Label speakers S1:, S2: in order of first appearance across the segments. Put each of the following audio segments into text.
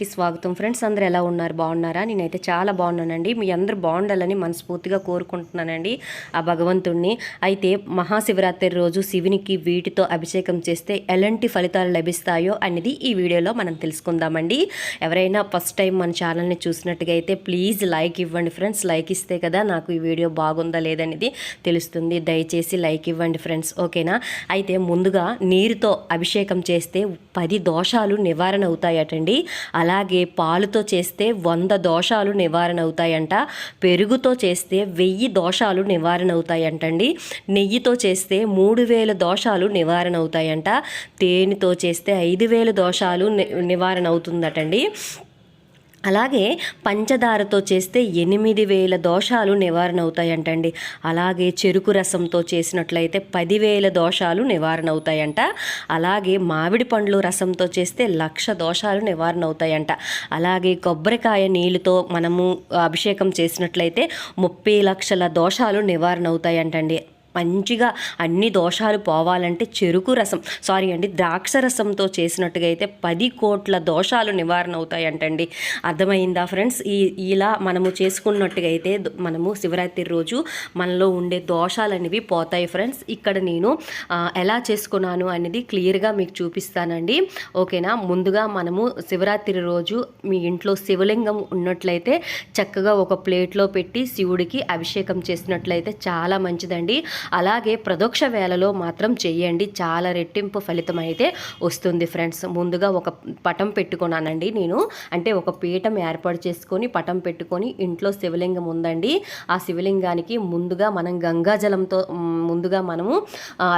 S1: కి స్వాగతం. ఫ్రెండ్స్ అందరూ ఎలా ఉన్నారు? బాగున్నారా? నేనైతే చాలా బాగున్నానండి. మీ అందరూ బాగుండాలని మనస్ఫూర్తిగా కోరుకుంటున్నానండి ఆ భగవంతుణ్ణి. అయితే మహాశివరాత్రి రోజు శివునికి వీటితో అభిషేకం చేస్తే ఎలాంటి ఫలితాలు లభిస్తాయో అనేది ఈ వీడియోలో మనం తెలుసుకుందామండి. ఎవరైనా ఫస్ట్ టైం మన ఛానల్ని చూసినట్టుగా అయితే ప్లీజ్ లైక్ ఇవ్వండి ఫ్రెండ్స్. లైక్ ఇస్తే కదా నాకు ఈ వీడియో బాగుందా లేదనేది తెలుస్తుంది. దయచేసి లైక్ ఇవ్వండి ఫ్రెండ్స్. ఓకేనా? అయితే ముందుగా నీరుతో అభిషేకం చేస్తే పది దోషాలు నివారణ అవుతాయటండి. అలాగే పాలుతో చేస్తే వంద దోషాలు నివారణ అవుతాయంట పెరుగుతో చేస్తే వెయ్యి దోషాలు నివారణ అవుతాయంటండి నెయ్యితో చేస్తే మూడు వేల దోషాలు నివారణ అవుతాయంట తేనెతో చేస్తే ఐదు వేల దోషాలు ని- నివారణ అవుతుందటండి అలాగే పంచదారతో చేస్తే ఎనిమిది వేల దోషాలు నివారణ అవుతాయంటండి అలాగే చెరుకు రసంతో చేసినట్లయితే పదివేల దోషాలు నివారణ అవుతాయంట అలాగే మామిడి పండ్లు రసంతో చేస్తే లక్ష దోషాలు నివారణ అవుతాయంట అలాగే కొబ్బరికాయ నీళ్ళతో మనము అభిషేకం చేసినట్లయితే ముప్పై లక్షల దోషాలు నివారణ అవుతాయంటండి మంచిగా అన్ని దోషాలు పోవాలంటే చెరుకు రసం. సారీ అండి ద్రాక్ష రసంతో చేసినట్టుగా అయితే పది కోట్ల దోషాలు నివారణ అవుతాయంటండి. అర్థమైందా ఫ్రెండ్స్? ఈ ఇలా మనము చేసుకున్నట్టుగా అయితే మనము శివరాత్రి రోజు మనలో ఉండే దోషాలు అనేవి పోతాయి ఫ్రెండ్స్. ఇక్కడ నేను ఎలా చేసుకున్నాను అనేది క్లియర్గా మీకు చూపిస్తానండి. ఓకేనా? ముందుగా మనము శివరాత్రి రోజు మీ ఇంట్లో శివలింగం ఉన్నట్లయితే చక్కగా ఒక ప్లేట్లో పెట్టి శివుడికి అభిషేకం చేసినట్లయితే చాలా మంచిదండి. అలాగే ప్రదోక్ష వేళలో మాత్రం చేయండి చాలా రెట్టింపు ఫలితం అయితే వస్తుంది ఫ్రెండ్స్. ముందుగా ఒక పటం పెట్టుకున్నానండి నేను. అంటే ఒక పీఠం ఏర్పాటు చేసుకొని పటం పెట్టుకొని ఇంట్లో శివలింగం ఉందండి. ఆ శివలింగానికి ముందుగా మనం గంగాజలంతో ముందుగా మనము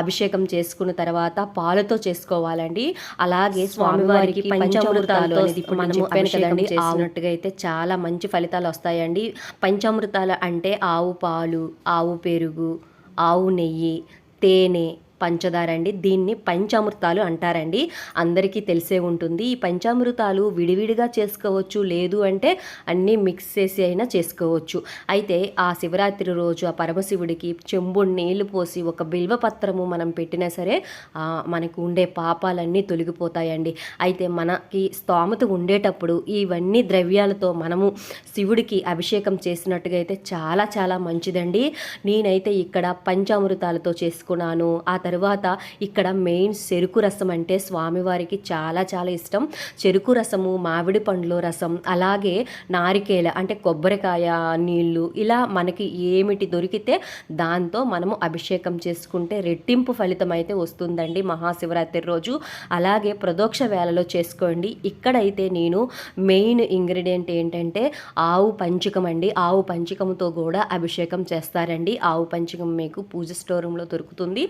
S1: అభిషేకం చేసుకున్న తర్వాత పాలతో చేసుకోవాలండి. అలాగే స్వామివారికి పంచామృతాలు ఇప్పుడు మనము కదండి. చేసినట్టుగా అయితే చాలా మంచి ఫలితాలు వస్తాయండి. పంచామృతాలు అంటే ఆవు పాలు ఆవు పెరుగు ఆవు నెయ్యి తేనె పంచదార అండి. దీన్ని పంచామృతాలు అంటారండి. అందరికీ తెలిసే ఉంటుంది. ఈ పంచామృతాలు విడివిడిగా చేసుకోవచ్చు లేదు అంటే అన్నీ మిక్స్ చేసి అయినా చేసుకోవచ్చు. అయితే ఆ శివరాత్రి రోజు ఆ పరమశివుడికి చెంబుడు నీళ్ళు పోసి ఒక బిల్వపత్రము మనం పెట్టినా సరే మనకు ఉండే పాపాలన్నీ తొలగిపోతాయండి. అయితే మనకి స్తోమత ఉండేటప్పుడు ఇవన్నీ ద్రవ్యాలతో మనము శివుడికి అభిషేకం చేసినట్టుగా అయితే చాలా చాలా మంచిదండి. నేనైతే ఇక్కడ పంచామృతాలతో చేసుకున్నాను. ఆ తర్వాత ఇక్కడ మెయిన్ చెరుకు రసం అంటే స్వామివారికి చాలా చాలా ఇష్టం. చెరుకు రసము మామిడి పండ్లు రసం అలాగే నారికేల అంటే కొబ్బరికాయ నీళ్ళు ఇలా మనకి ఏమిటి దొరికితే దాంతో మనము అభిషేకం చేసుకుంటే రెట్టింపు ఫలితం అయితే వస్తుందండి మహాశివరాత్రి రోజు. అలాగే ప్రదోక్ష వేళలో చేసుకోండి. ఇక్కడైతే నేను మెయిన్ ఇంగ్రీడియంట్ ఏంటంటే ఆవు పంచకం అండి. ఆవు పంచకంతో కూడా అభిషేకం చేస్తారండి. ఆవు పంచకం మీకు పూజ స్టోర్ రూమ్లో దొరుకుతుంది.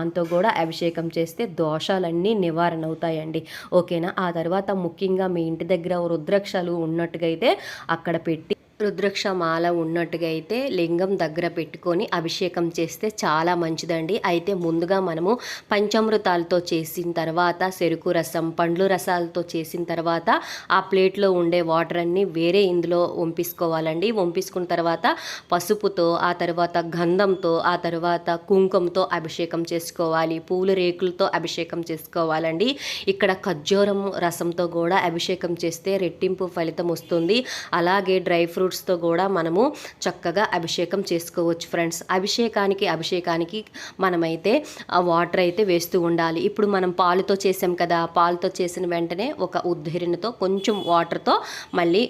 S1: దాంతో కూడా అభిషేకం చేస్తే దోషాలన్నీ నివారణ అవుతాయండి ఓకేనా? ఆ తర్వాత ముఖ్యంగా మీ ఇంటి దగ్గర రుద్రాక్షలు ఉన్నట్టుగా అయితే అక్కడ పెట్టి రుద్రాక్ష మాల ఉన్నట్టుగా అయితే లింగం దగ్గర పెట్టుకొని అభిషేకం చేస్తే చాలా మంచిదండి. అయితే ముందుగా మనము పంచామృతాలతో చేసిన తర్వాత చెరుకు రసం పండ్లు రసాలతో చేసిన తర్వాత ఆ ప్లేట్లో ఉండే వాటర్ అన్ని వేరే ఇందులో వంపించుకోవాలండి. వంపించుకున్న తర్వాత పసుపుతో ఆ తర్వాత గంధంతో ఆ తర్వాత కుంకుమతో అభిషేకం చేసుకోవాలి. పూల రేకులతో అభిషేకం చేసుకోవాలండి. ఇక్కడ ఖర్జూరం రసంతో కూడా అభిషేకం చేస్తే రెట్టింపు ఫలితం వస్తుంది. అలాగే డ్రై ఫ్రూట్ ఫ్రూట్స్తో కూడా మనము చక్కగా అభిషేకం చేసుకోవచ్చు ఫ్రెండ్స్ అభిషేకానికి అభిషేకానికి మనమైతే ఆ వాటర్ అయితే వేస్తూ ఉండాలి. ఇప్పుడు మనం పాలుతో చేసాం కదా పాలుతో చేసిన వెంటనే ఒక ఉద్ధరిణితో కొంచెం వాటర్తో మళ్ళీ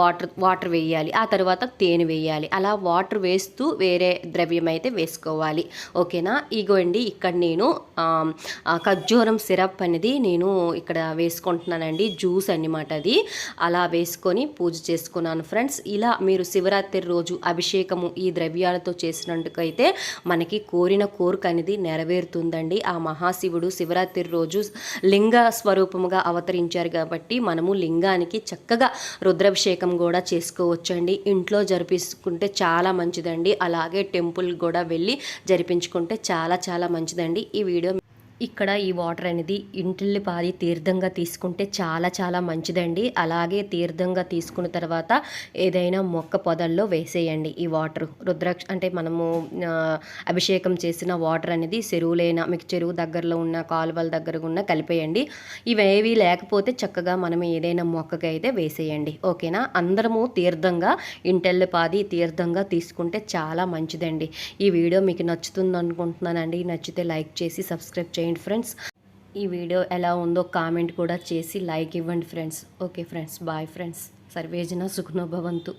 S1: వాటర్ వాటర్ వేయాలి. ఆ తర్వాత తేనె వేయాలి. అలా వాటర్ వేస్తూ వేరే ద్రవ్యం అయితే వేసుకోవాలి. ఓకేనా ఇగోండి ఇక్కడ నేను ఖర్జూరం సిరప్ అనేది నేను ఇక్కడ వేసుకుంటున్నానండి. జ్యూస్ అన్నమాట అది. అలా వేసుకొని పూజ చేసుకున్నాను ఫ్రెండ్స్ ఇలా మీరు శివరాత్రి రోజు అభిషేకము ఈ ద్రవ్యాలతో చేసినందుకైతే మనకి కోరిన కోరిక అనేది నెరవేరుతుందండి. ఆ మహాశివుడు శివరాత్రి రోజు లింగ స్వరూపముగా అవతరించారు కాబట్టి మనము లింగానికి చక్కగా రుద్రాభిషేకం కూడా చేసుకోవచ్చండి. ఇంట్లో జరిపించుకుంటే చాలా మంచిదండి. అలాగే టెంపుల్ కూడా వెళ్ళి జరిపించుకుంటే చాలా చాలా మంచిదండి. ఈ వీడియో ఇక్కడ ఈ వాటర్ అనేది ఇంటిల్లి పాది తీర్థంగా తీసుకుంటే చాలా చాలా మంచిదండి. అలాగే తీర్థంగా తీసుకున్న తర్వాత ఏదైనా మొక్క పొదల్లో వేసేయండి ఈ వాటర్. రుద్రాక్ష అంటే మనము అభిషేకం చేసిన వాటర్ అనేది చెరువులైనా మీకు చెరువు దగ్గరలో ఉన్న కాలువల దగ్గర ఉన్న కలిపేయండి. ఇవేవి లేకపోతే చక్కగా మనం ఏదైనా మొక్కకి అయితే వేసేయండి. ఓకేనా? అందరము తీర్థంగా ఇంటెల్లి పాది తీర్థంగా తీసుకుంటే చాలా మంచిదండి. ఈ వీడియో మీకు నచ్చుతుంది అనుకుంటున్నానండి నచ్చితే లైక్ చేసి సబ్స్క్రైబ్ చేయండి ఫ్రెండ్స్. ఈ వీడియో ఎలా ఉందో కామెంట్ కూడా చేసి లైక్ ఇవ్వండి friends. Okay friends bye friends. సర్వేజన సుఖనోభవంతు